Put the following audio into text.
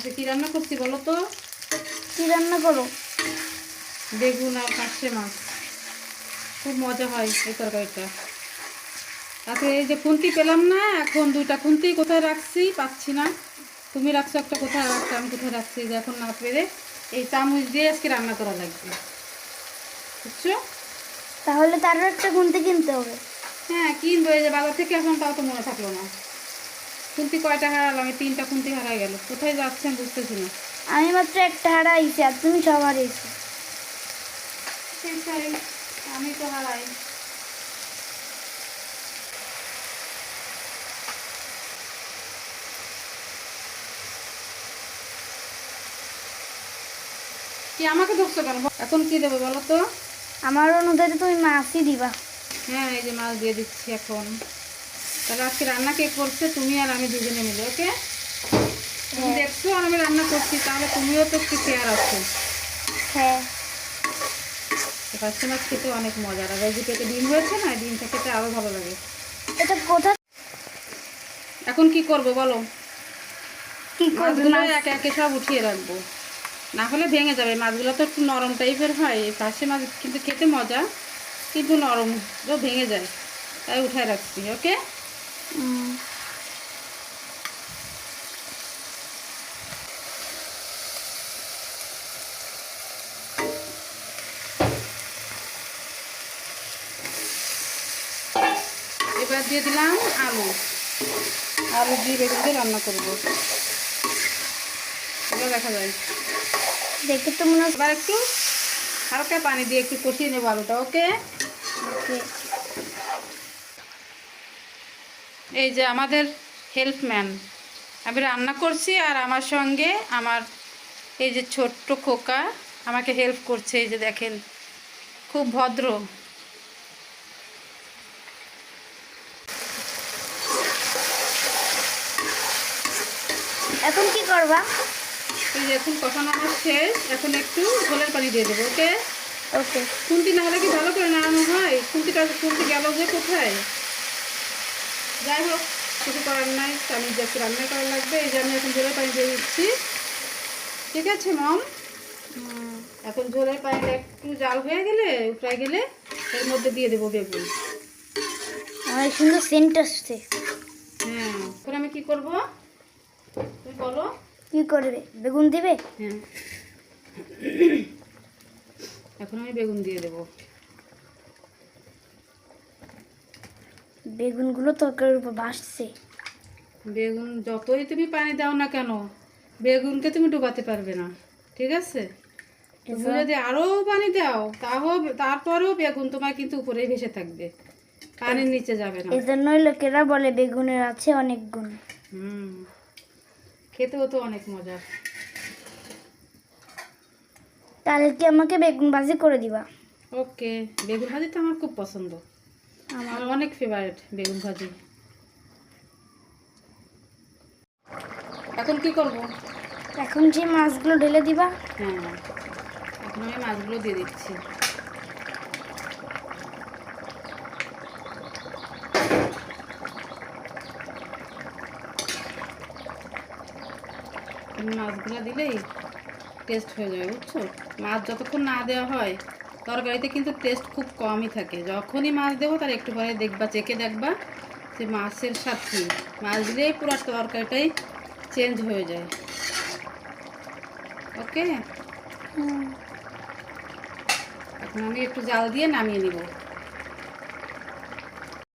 আচ্ছা কী রান্না করছি বলো তো? কি রান্না করো? বেগুন আর পার্শে মাছ। খুব মজা হয় এই তরকারিটা। তাতে এই যে খুন্তি পেলাম না এখন দুইটা খুন্তি কোথায় রাখছি পাচ্ছি না। তুমি রাখছো একটা কোথায় রাখছো আমি কোথায় রাখছি যে এখন না পেরে এই চামচ দিয়ে আজকে রান্না করা লাগবে। বুঝছ? তাহলে তারও একটা খুন্তি কিনতে হবে। হ্যাঁ কিনবো এই যে বাজার থেকে এখন তাও তো মনে থাকল না। খুন্তি কয়টা হারালাম আমি তিনটা খুন্তি হারাই গেল। কোথায় যাচ্ছে আমি বুঝতেছি না। আমি মাত্র একটা হারাইছি আর তুমি সব হারিয়েছো সেটাই আমি তো হারাই। কি আমাকে ধরছো কেন? এখন কি দেবো বলো তো? আমার অনুদারে তুমি মাছই দিবা। হ্যাঁ এই যে মাছ দিয়ে দিচ্ছি এখন। তাহলে আজকে রান্না কে করছে? তুমি আর আমি দুজনে মিলে ওকে? তুমি হ্যাঁ। দেখছ আর আমি রান্না করছি তাহলে তুমিও তো একটু শেয়ার আছো। হ্যাঁ। মাছ খেতে অনেক মজার আর এই যে পেটে ডিম হয়েছে না ডিমটা খেতে আরও ভালো লাগে। এটা কোথা এখন কি করব বলো? কি করবে? মাছগুলো একে একে সব উঠিয়ে রাখব। না হলে ভেঙে যাবে মাছগুলো তো একটু নরম টাইপের হয় এই পার্শে মাছ কিন্তু খেতে মজা কিন্তু নরম ভেঙে যায় তাই উঠায় রাখছি ওকে? এবার দিয়ে দিলাম আলু। আলু দিয়ে বেগুন দিয়ে রান্না করব। এবার দেখা যায়। দেখে তো মনে এবার একটু হালকা পানি দিয়ে একটু কষিয়ে নেব আলুটা ওকে? Okay. এই যে আমাদের হেল্পম্যান। আমি রান্না করছি আর আমার সঙ্গে আমার এই যে ছোট্ট খোকা আমাকে হেল্প করছে এই যে দেখেন খুব ভদ্র। এখন কি করবা? এই যে এখন কষানো আমার শেষ এখন একটু ঝোলের পানি দিয়ে দেবো ওকে? ওকে। খুন্তি না হলে কি ভালো করে নাড়ানো হয়? খুন্তিটা খুন্তি গেল যে কোথায়? যাই হোক কিছু করার নাই আমি যাকে রান্না করা লাগবে এই যে আমি এখন ঝোলের পানি দিয়ে দিচ্ছি। ঠিক আছে মম? এখন ঝোলের পানিটা একটু জাল হয়ে গেলে উঠে গেলে এর মধ্যে দিয়ে দেবো বেগুন। অনেক সুন্দর সেন্ট আসছে। হ্যাঁ এখন আমি কি করব? তুমি বলো। কি করবে? বেগুন দিবে? হ্যাঁ। এখন আমি বেগুন দিয়ে দেবো। বেগুনগুলো তরকারির উপর ভাসছে বেগুন যতই তুমি পানি দাও না কেন বেগুনকে তুমি ডুবাতে পারবে না ঠিক আছে? তুমি যদি আরও পানি দাও তাও তারপরেও বেগুন তোমার কিন্তু উপরেই ভেসে থাকবে পানির নিচে যাবে না। এই জন্যই লোকেরা বলে বেগুনের আছে অনেক গুণ। হুম খেতেও তো অনেক মজা। তাহলে কি আমাকে বেগুন ভাজি করে দিবা? ওকে বেগুন ভাজি তো আমার খুব পছন্দ। আমার অনেক ফেভারিট বেগুন ভাজি। এখন কি করব? এখন যে মাছগুলো ঢেলে দিবা। হ্যাঁ এখন আমি মাছগুলো দিয়ে দিচ্ছি। মাছগুলো দিলেই টেস্ট হয়ে যাবে বুঝছ? মাছ যতক্ষণ না দেওয়া হয় তরকারিতে কিন্তু টেস্ট খুব কমই থাকে। যখনই মাছ দেবো তার একটু পরে দেখবা চেকে দেখবা যে মাছের স্বাদ কী। মাছ দিলেই পুরো তরকারিটাই চেঞ্জ হয়ে যায়। ওকে এখন আমি একটু জাল দিয়ে নামিয়ে নিব।